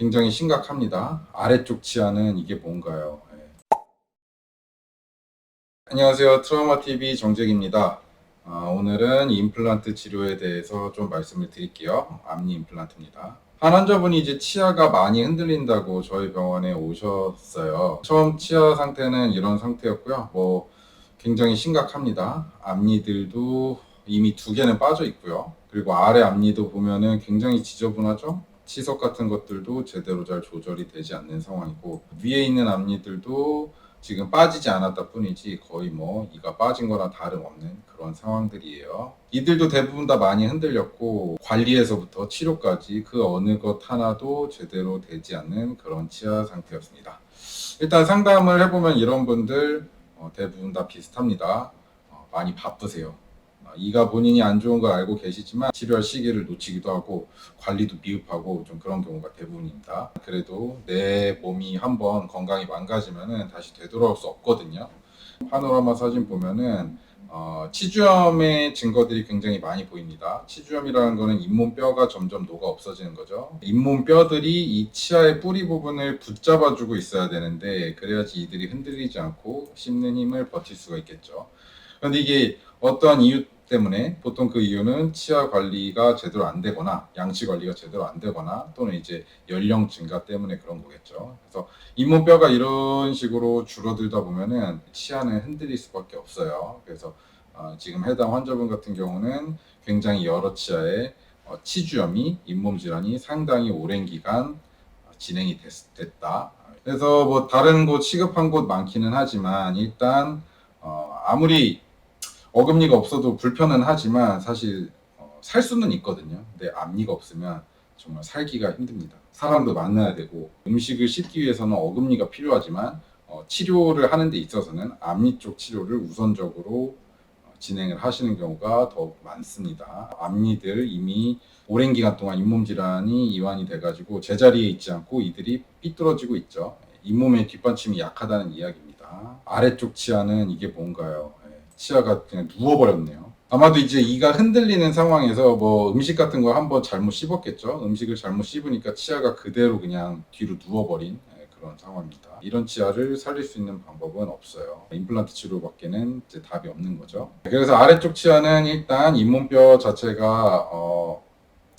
굉장히 심각합니다. 아래쪽 치아는 이게 뭔가요? 예. 안녕하세요. 트라우마 TV 정재기입니다. 아, 오늘은 임플란트 치료에 대해서 좀 말씀을 드릴게요. 앞니 임플란트입니다. 한 환자분이 이제 치아가 많이 흔들린다고 저희 병원에 오셨어요. 처음 치아 상태는 이런 상태였고요. 뭐 굉장히 심각합니다. 앞니들도 이미 두 개는 빠져 있고요. 그리고 아래 앞니도 보면은 굉장히 지저분하죠? 치석 같은 것들도 제대로 잘 조절이 되지 않는 상황이고 위에 있는 앞니들도 지금 빠지지 않았다 뿐이지 거의 뭐 이가 빠진 거나 다름없는 그런 상황들이에요. 이들도 대부분 다 많이 흔들렸고 관리에서부터 치료까지 그 어느 것 하나도 제대로 되지 않는 그런 치아 상태였습니다. 일단 상담을 해보면 이런 분들 어, 대부분 다 비슷합니다. 어, 많이 바쁘세요. 어, 이가 본인이 안 좋은 걸 알고 계시지만 치료할 시기를 놓치기도 하고 관리도 미흡하고 좀 그런 경우가 대부분입니다. 그래도 내 몸이 한번 건강이 망가지면은 다시 되돌아올 수 없거든요. 파노라마 사진 보면은 어, 치주염의 증거들이 굉장히 많이 보입니다. 치주염이라는 거는 잇몸 뼈가 점점 녹아 없어지는 거죠. 잇몸 뼈들이 이 치아의 뿌리 부분을 붙잡아주고 있어야 되는데 그래야지 이들이 흔들리지 않고 씹는 힘을 버틸 수가 있겠죠. 그런데 이게 어떠한 이유 때문에 보통 그 이유는 치아 관리가 제대로 안 되거나 양치 관리가 제대로 안 되거나 또는 이제 연령 증가 때문에 그런 거겠죠. 그래서 잇몸뼈가 이런 식으로 줄어들다 보면은 치아는 흔들릴 수밖에 없어요. 그래서 어, 지금 해당 환자분 같은 경우는 굉장히 여러 치아에 어, 치주염이 잇몸 질환이 상당히 오랜 기간 어, 진행이 됐, 다 그래서 뭐 다른 곳 시급한 곳 많기는 하지만 일단 어, 아무리 어금니가 없어도 불편은 하지만 사실 어, 살 수는 있거든요. 근데 앞니가 없으면 정말 살기가 힘듭니다. 사람도 만나야 되고 음식을 씻기 위해서는 어금니가 필요하지만 어, 치료를 하는 데 있어서는 앞니 쪽 치료를 우선적으로 어, 진행을 하시는 경우가 더 많습니다. 앞니들 이미 오랜 기간 동안 잇몸 질환이 이완이 돼가지고 제자리에 있지 않고 이들이 삐뚤어지고 있죠. 잇몸의 뒷받침이 약하다는 이야기입니다. 아래쪽 치아는 이게 뭔가요? 예, 치아가 그냥 누워버렸네요. 아마도 이제 이가 흔들리는 상황에서 뭐 음식 같은 거 한번 잘못 씹었겠죠. 음식을 잘못 씹으니까 치아가 그대로 그냥 뒤로 누워버린 예, 그런 상황입니다. 이런 치아를 살릴 수 있는 방법은 없어요. 임플란트 치료밖에는 이제 답이 없는 거죠. 그래서 아래쪽 치아는 일단 잇몸뼈 자체가 어,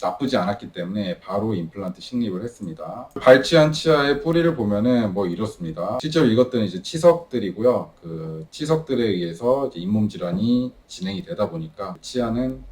나쁘지 않았기 때문에 바로 임플란트 식립을 했습니다. 발치한 치아의 뿌리를 보면은 뭐 이렇습니다. 실제로 이것들은 이제 치석들이고요. 그 치석들에 의해서 잇몸 질환이 진행이 되다 보니까 치아는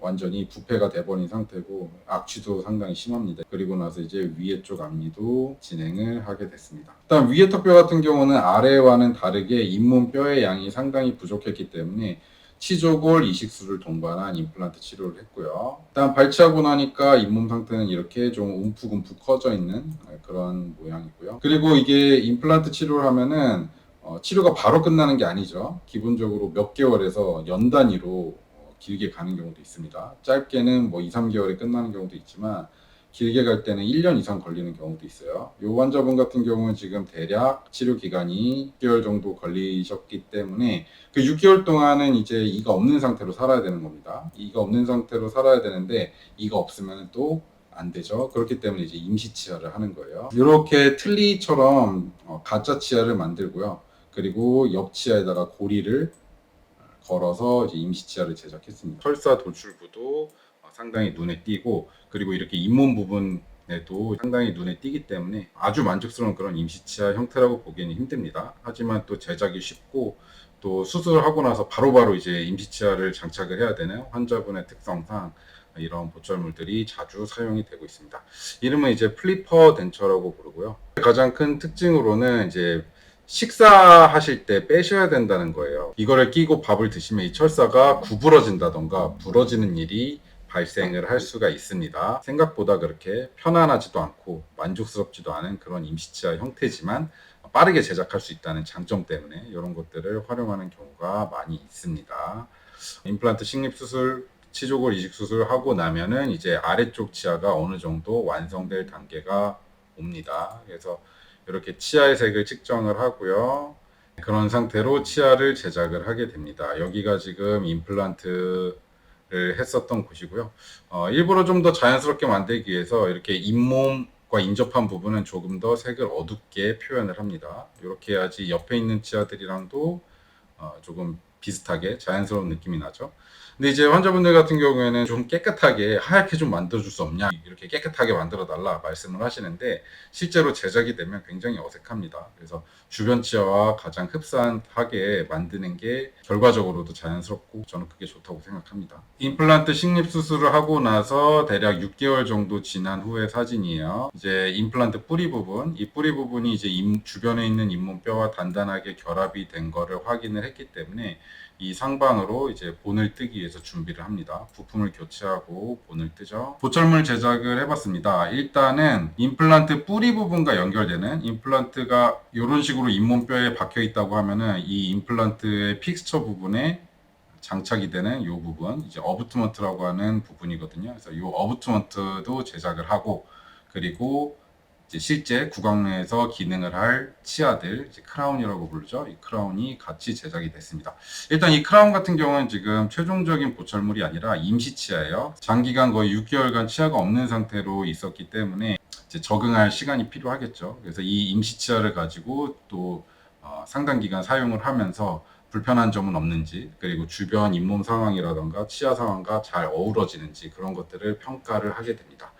완전히 부패가 돼버린 상태고 악취도 상당히 심합니다. 그리고 나서 이제 위에 쪽 앞니도 진행을 하게 됐습니다. 일단 위에 턱뼈 같은 경우는 아래와는 다르게 잇몸 뼈의 양이 상당히 부족했기 때문에 치조골 이식술을 동반한 임플란트 치료를 했고요. 일단 발치하고 나니까 잇몸 상태는 이렇게 좀 움푹움푹 커져 있는 그런 모양이고요. 그리고 이게 임플란트 치료를 하면은 어, 치료가 바로 끝나는 게 아니죠. 기본적으로 몇 개월에서 연 단위로 어, 길게 가는 경우도 있습니다. 짧게는 뭐 2, 3개월에 끝나는 경우도 있지만 길게 갈 때는 1년 이상 걸리는 경우도 있어요. 이 환자분 같은 경우는 지금 대략 치료 기간이 6개월 정도 걸리셨기 때문에 그 6개월 동안은 이제 이가 없는 상태로 살아야 되는 겁니다. 이가 없는 상태로 살아야 되는데 이가 없으면 또 안 되죠. 그렇기 때문에 이제 임시 치아를 하는 거예요. 이렇게 틀니처럼 어, 가짜 치아를 만들고요. 그리고 옆 치아에다가 고리를 걸어서 이제 임시 치아를 제작했습니다. 철사 돌출부도 어, 상당히 눈에 띄고 그리고 이렇게 잇몸 부분에도 상당히 눈에 띄기 때문에 아주 만족스러운 그런 임시치아 형태라고 보기에는 힘듭니다. 하지만 또 제작이 쉽고 또 수술하고 나서 바로 바로 이제 임시치아를 장착을 해야 되는 환자분의 특성상 이런 보철물들이 자주 사용이 되고 있습니다. 이름은 이제 플리퍼 덴처라고 부르고요. 가장 큰 특징으로는 이제 식사하실 때 빼셔야 된다는 거예요. 이거를 끼고 밥을 드시면 이 철사가 구부러진다던가 부러지는 일이 발생을 할 수가 있습니다. 생각보다 그렇게 편안하지도 않고 만족스럽지도 않은 그런 임시치아 형태지만 빠르게 제작할 수 있다는 장점 때문에 이런 것들을 활용하는 경우가 많이 있습니다. 임플란트 식립 수술, 치조골 이식 수술 하고 나면은 이제 아래쪽 치아가 어느 정도 완성될 단계가 옵니다. 그래서 이렇게 치아의 색을 측정을 하고요. 그런 상태로 치아를 제작을 하게 됩니다. 여기가 지금 임플란트 를 했었던 곳이고요. 어, 일부러 좀 더 자연스럽게 만들기 위해서 이렇게 잇몸 과 인접한 부분은 조금 더 색을 어둡게 표현을 합니다. 이렇게 해야지 옆에 있는 치아들이랑도 어, 조금 비슷하게 자연스러운 느낌이 나죠. 근데 이제 환자분들 같은 경우에는 좀 깨끗하게 하얗게 좀 만들어줄 수 없냐 이렇게 깨끗하게 만들어 달라 말씀을 하시는데 실제로 제작이 되면 굉장히 어색합니다. 그래서 주변 치아와 가장 흡사하게 만드는 게 결과적으로도 자연스럽고 저는 그게 좋다고 생각합니다. 임플란트 식립 수술을 하고 나서 대략 6개월 정도 지난 후의 사진이에요. 이제 임플란트 뿌리 부분, 이 뿌리 부분이 이제 임- 주변에 있는 잇몸뼈와 단단하게 결합이 된 거를 확인을 했기 때문에 이 상방으로 이제 본을 뜨기 위해서 준비를 합니다. 부품을 교체하고 본을 뜨죠. 보철물 제작을 해봤습니다. 일단은 임플란트 뿌리 부분과 연결되는 임플란트가 이런 식으로 잇몸뼈에 박혀 있다고 하면은 이 임플란트의 픽스처 부분에 장착이 되는 이 부분, 이제 어부트먼트라고 하는 부분이거든요. 그래서 이 어부트먼트도 제작을 하고 그리고 실제 구강 내에서 기능을 할 치아들, 크라운이라고 부르죠. 이 크라운이 같이 제작이 됐습니다. 일단 이 크라운 같은 경우는 지금 최종적인 보철물이 아니라 임시 치아예요. 장기간 거의 6개월간 치아가 없는 상태로 있었기 때문에 적응할 시간이 필요하겠죠. 그래서 이 임시 치아를 가지고 또 어, 상당 기간 사용을 하면서 불편한 점은 없는지 그리고 주변 잇몸 상황이라던가 치아 상황과 잘 어우러지는지 그런 것들을 평가를 하게 됩니다.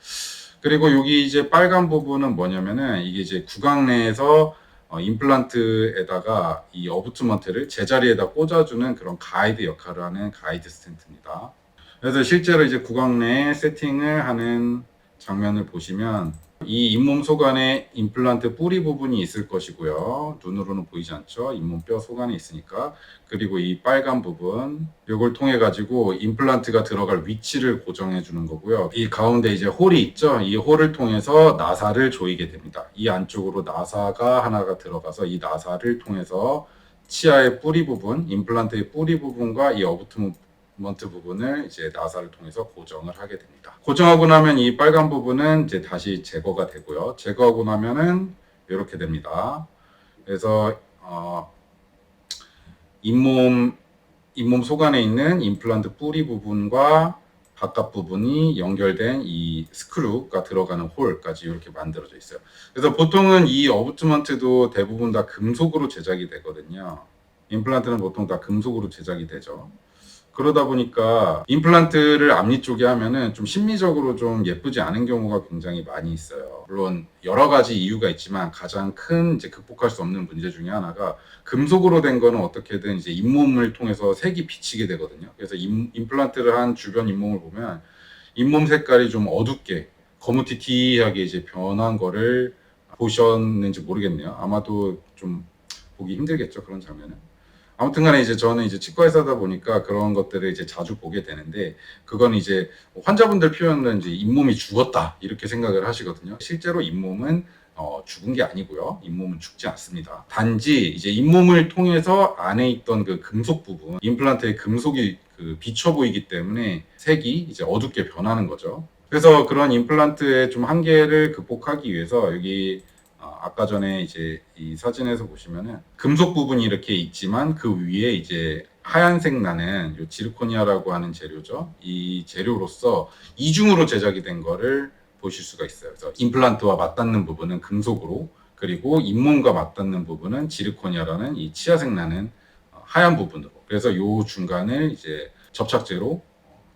그리고 여기 이제 빨간 부분은 뭐냐면은 이게 이제 구강 내에서 어, 임플란트에다가 이 어부트먼트를 제자리에다 꽂아주는 그런 가이드 역할을 하는 가이드 스탠트입니다. 그래서 실제로 이제 구강 내에 세팅을 하는 장면을 보시면 이 잇몸 속안에 임플란트 뿌리 부분이 있을 것이고요. 눈으로는 보이지 않죠. 잇몸 뼈 속안에 있으니까. 그리고 이 빨간 부분, 이걸 통해 가지고 임플란트가 들어갈 위치를 고정해 주는 거고요. 이 가운데 이제 홀이 있죠. 이 홀을 통해서 나사를 조이게 됩니다. 이 안쪽으로 나사가 하나가 들어가서 이 나사를 통해서 치아의 뿌리 부분, 임플란트의 뿌리 부분과 이 어부트 먼트 부분을 이제 나사를 통해서 고정을 하게 됩니다. 고정하고 나면 이 빨간 부분은 이제 다시 제거가 되고요. 제거하고 나면은 이렇게 됩니다. 그래서 어, 잇몸 잇몸 속 안에 있는 임플란트 뿌리 부분과 바깥 부분이 연결된 이 스크루가 들어가는 홀까지 이렇게 만들어져 있어요. 그래서 보통은 이 어부트먼트도 대부분 다 금속으로 제작이 되거든요. 임플란트는 보통 다 금속으로 제작이 되죠. 그러다 보니까 임플란트를 앞니 쪽에 하면은 좀 심미적으로 좀 예쁘지 않은 경우가 굉장히 많이 있어요. 물론 여러 가지 이유가 있지만 가장 큰 이제 극복할 수 없는 문제 중에 하나가 금속으로 된 거는 어떻게든 이제 잇몸을 통해서 색이 비치게 되거든요. 그래서 임, 임플란트를 한 주변 잇몸을 보면 잇몸 색깔이 좀 어둡게 거무튀튀하게 이제 변한 거를 보셨는지 모르겠네요. 아마도 좀 보기 힘들겠죠 그런 장면은. 아무튼 간에 이제 저는 이제 치과에서 하다 보니까 그런 것들을 이제 자주 보게 되는데 그건 이제 환자분들 표현은 이제 잇몸이 죽었다 이렇게 생각을 하시거든요. 실제로 잇몸은 어, 죽은 게 아니고요. 잇몸은 죽지 않습니다. 단지 이제 잇몸을 통해서 안에 있던 그 금속 부분, 임플란트의 금속이 그 비쳐 보이기 때문에 색이 이제 어둡게 변하는 거죠. 그래서 그런 임플란트의 좀 한계를 극복하기 위해서 여기 어, 아까 전에 이제 이 사진에서 보시면은 금속 부분이 이렇게 있지만 그 위에 이제 하얀색 나는 요 지르코니아라고 하는 재료죠. 이 재료로서 이중으로 제작이 된 거를 보실 수가 있어요. 그래서 임플란트와 맞닿는 부분은 금속으로 그리고 잇몸과 맞닿는 부분은 지르코니아라는 이 치아색 나는 어, 하얀 부분으로. 그래서 요 중간을 이제 접착제로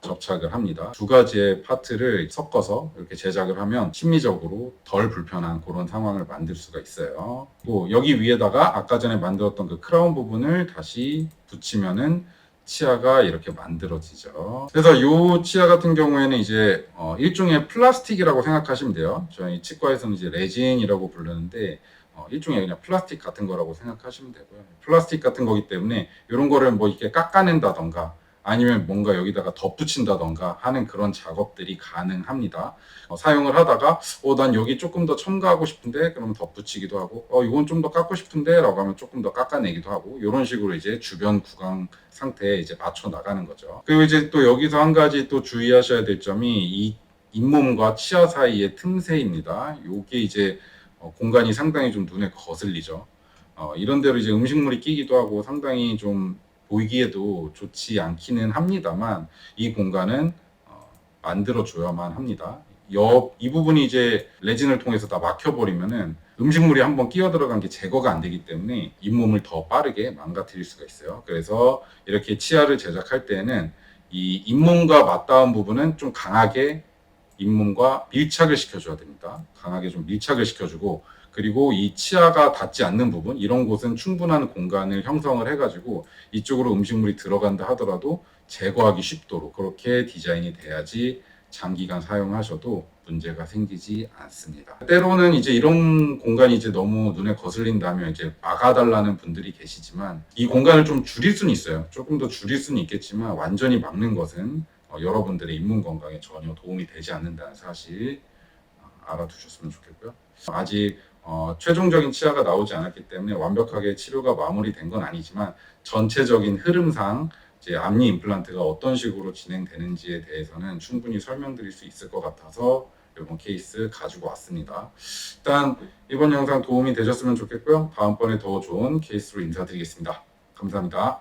접착을 합니다. 두 가지의 파트를 섞어서 이렇게 제작을 하면 심미적으로 덜 불편한 그런 상황을 만들 수가 있어요. 또 여기 위에다가 아까 전에 만들었던 그 크라운 부분을 다시 붙이면은 치아가 이렇게 만들어지죠. 그래서 이 치아 같은 경우에는 이제 어, 일종의 플라스틱이라고 생각하시면 돼요. 저희 치과에서는 이제 레진이라고 부르는데 어, 일종의 그냥 플라스틱 같은 거라고 생각하시면 되고요. 플라스틱 같은 거기 때문에 이런 거를 뭐 이렇게 깎아낸다던가 아니면 뭔가 여기다가 덧붙인다던가 하는 그런 작업들이 가능합니다. 어, 사용을 하다가 어, 난 여기 조금 더 첨가하고 싶은데 그러면 덧붙이기도 하고 어, 이건 좀 더 깎고 싶은데 라고 하면 조금 더 깎아내기도 하고 이런 식으로 이제 주변 구강 상태에 이제 맞춰 나가는 거죠. 그리고 이제 또 여기서 한 가지 또 주의하셔야 될 점이 이 잇몸과 치아 사이의 틈새입니다. 요게 이제 어, 공간이 상당히 좀 눈에 거슬리죠. 어, 이런 데로 이제 음식물이 끼기도 하고 상당히 좀 보이기에도 좋지 않기는 합니다만 이 공간은 어, 만들어 줘야만 합니다. 옆 이 부분이 이제 레진을 통해서 다 막혀버리면은 음식물이 한번 끼어 들어간 게 제거가 안 되기 때문에 잇몸을 더 빠르게 망가뜨릴 수가 있어요. 그래서 이렇게 치아를 제작할 때는 이 잇몸과 맞닿은 부분은 좀 강하게 잇몸과 밀착을 시켜줘야 됩니다. 강하게 좀 밀착을 시켜주고 그리고 이 치아가 닿지 않는 부분 이런 곳은 충분한 공간을 형성을 해가지고 이쪽으로 음식물이 들어간다 하더라도 제거하기 쉽도록 그렇게 디자인이 돼야지 장기간 사용하셔도 문제가 생기지 않습니다. 때로는 이제 이런 공간이 이제 너무 눈에 거슬린다면 이제 막아달라는 분들이 계시지만 이 공간을 좀 줄일 수는 있어요. 조금 더 줄일 수는 있겠지만 완전히 막는 것은 어, 여러분들의 인문 건강에 전혀 도움이 되지 않는다는 사실 어, 알아두셨으면 좋겠고요. 아직 어, 최종적인 치아가 나오지 않았기 때문에 완벽하게 치료가 마무리된 건 아니지만 전체적인 흐름상 이제 앞니 임플란트가 어떤 식으로 진행되는지에 대해서는 충분히 설명드릴 수 있을 것 같아서 이번 케이스 가지고 왔습니다. 일단 이번 영상 도움이 되셨으면 좋겠고요. 다음번에 더 좋은 케이스로 인사드리겠습니다. 감사합니다.